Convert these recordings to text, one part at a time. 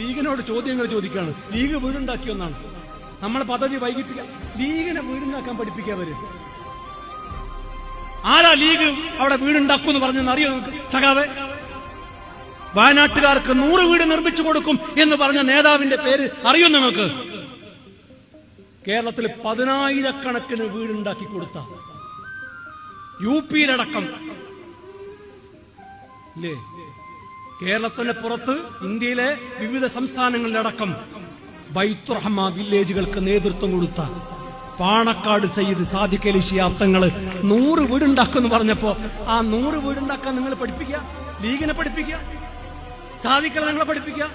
ലീഗിനോട് ചോദ്യങ്ങൾ ചോദിക്കുകയാണ്. ലീഗ് വീടുണ്ടാക്കിയൊന്നാണ് നമ്മളെ പദ്ധതി വൈകിപ്പിക്കാൻ ലീഗിനെ വീടുണ്ടാക്കാൻ പഠിപ്പിക്കാവര് ആരാ ലീഗ് അവിടെ വീടുണ്ടാക്കും എന്ന് പറഞ്ഞെന്ന് അറിയോ സഖാവേ? വയനാട്ടുകാർക്ക് നൂറ് വീട് നിർമ്മിച്ചു കൊടുക്കും എന്ന് പറഞ്ഞ നേതാവിന്റെ പേര് അറിയോ നിങ്ങൾക്ക്? കേരളത്തിൽ പതിനായിരക്കണക്കിന് വീടുണ്ടാക്കി കൊടുത്ത. യു പിയിലടക്കം. ഇല്ലേ? കേരളത്തിന് പുറത്ത് ഇന്ത്യയിലെ വിവിധ സംസ്ഥാനങ്ങളിലടക്കം ബൈത്തുറഹ്മ വില്ലേജുകൾക്ക് നേതൃത്വം കൊടുത്ത പാണക്കാട് സയ്യിദ് സാദിഖ് അലി ശിയാബ്ദങ്ങൾ നൂറ് വീടുണ്ടാക്കുമെന്ന് പറഞ്ഞപ്പോ ആ നൂറ് വീടുണ്ടാക്കാൻ നിങ്ങൾ പഠിപ്പിക്കുക ലീഗിനെ പഠിപ്പിക്കുക സാധിക്കളെ നിങ്ങളെ പഠിപ്പിക്കുക.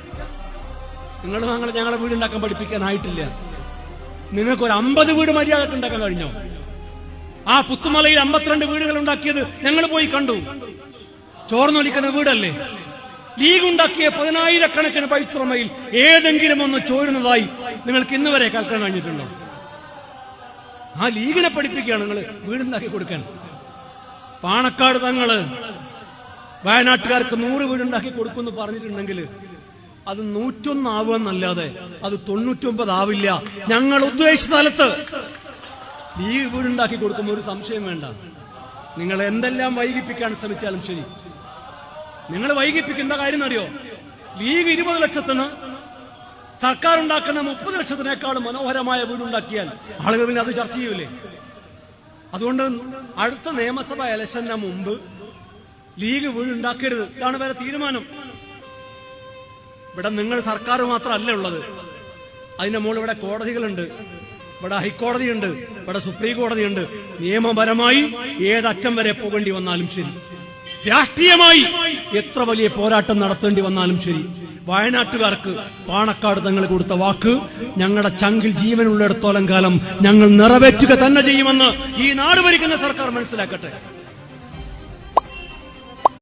നിങ്ങൾ ഞങ്ങളെ ഞങ്ങളെ വീടുണ്ടാക്കാൻ പഠിപ്പിക്കാനായിട്ടില്ല. നിങ്ങൾക്ക് ഒരു അമ്പത് വീട് മര്യാദയ്ക്ക് ഉണ്ടാക്കാൻ കഴിഞ്ഞോ? ആ പുത്തുമലയിൽ അമ്പത്തിരണ്ട് വീടുകൾ ഉണ്ടാക്കിയത് ഞങ്ങൾ പോയി കണ്ടു. ചോർന്നൊലിക്കുന്ന വീടല്ലേ? ലീഗ് ഉണ്ടാക്കിയ പതിനായിരക്കണക്കിന് പൈത്തുറമയിൽ ഏതെങ്കിലും ഒന്ന് ചോരുന്നതായി നിങ്ങൾക്ക് ഇന്ന് വരെ കേൾക്കാൻ കഴിഞ്ഞിട്ടുണ്ടോ? ആ ലീഗിനെ പഠിപ്പിക്കുകയാണ് നിങ്ങൾ വീടുണ്ടാക്കി കൊടുക്കാൻ. പാണക്കാട് തങ്ങൾ വയനാട്ടുകാർക്ക് നൂറ് വീടുണ്ടാക്കി കൊടുക്കുമെന്ന് പറഞ്ഞിട്ടുണ്ടെങ്കിൽ അത് നൂറ്റൊന്നാവുമെന്നല്ലാതെ അത് തൊണ്ണൂറ്റൊമ്പത് ആവില്ല ഞങ്ങൾ ഉദ്ദേശിച്ച സ്ഥലത്ത് ലീഗ് വീടുണ്ടാക്കി കൊടുക്കുമ്പോൾ ഒരു സംശയം വേണ്ട. നിങ്ങൾ എന്തെല്ലാം വൈകിപ്പിക്കാൻ ശ്രമിച്ചാലും ശരി. നിങ്ങൾ വൈകിപ്പിക്കുന്ന കാര്യം അറിയോ? ലീഗ് ഇരുപത് ലക്ഷത്തിന് സർക്കാർ ഉണ്ടാക്കുന്ന മുപ്പത് ലക്ഷത്തിനേക്കാൾ മനോഹരമായ വീടുണ്ടാക്കിയാൽ ആളുകൾ പിന്നെ അത് ചർച്ച ചെയ്യൂലേ? അതുകൊണ്ട് അടുത്ത നിയമസഭാ ഇലക്ഷന് മുമ്പ് ലീഗ് വീടുണ്ടാക്കരുത്. ഇതാണ് വേറെ തീരുമാനം. ഇവിടെ നിങ്ങൾ സർക്കാർ മാത്രമല്ല ഉള്ളത്. അതിന്റെ മുകളിൽ ഇവിടെ കോടതികളുണ്ട്. ഇവിടെ ഹൈക്കോടതിയുണ്ട്. ഇവിടെ സുപ്രീം കോടതിയുണ്ട്. നിയമപരമായി ഏതറ്റം വരെ പോകേണ്ടി വന്നാലും ശരി. രാഷ്ട്രീയമായി എത്ര വലിയ പോരാട്ടം നടത്തേണ്ടി വന്നാലും ശരി. വയനാട്ടുകാർക്ക് പാണക്കാട് തങ്ങൾ കൊടുത്ത വാക്ക് ഞങ്ങളുടെ ചങ്കിൽ ജീവനുള്ളിടത്തോളം കാലം ഞങ്ങൾ നിറവേറ്റുക തന്നെ ചെയ്യുമെന്ന് ഈ നാട് ഭരിക്കുന്ന സർക്കാർ മനസ്സിലാക്കട്ടെ.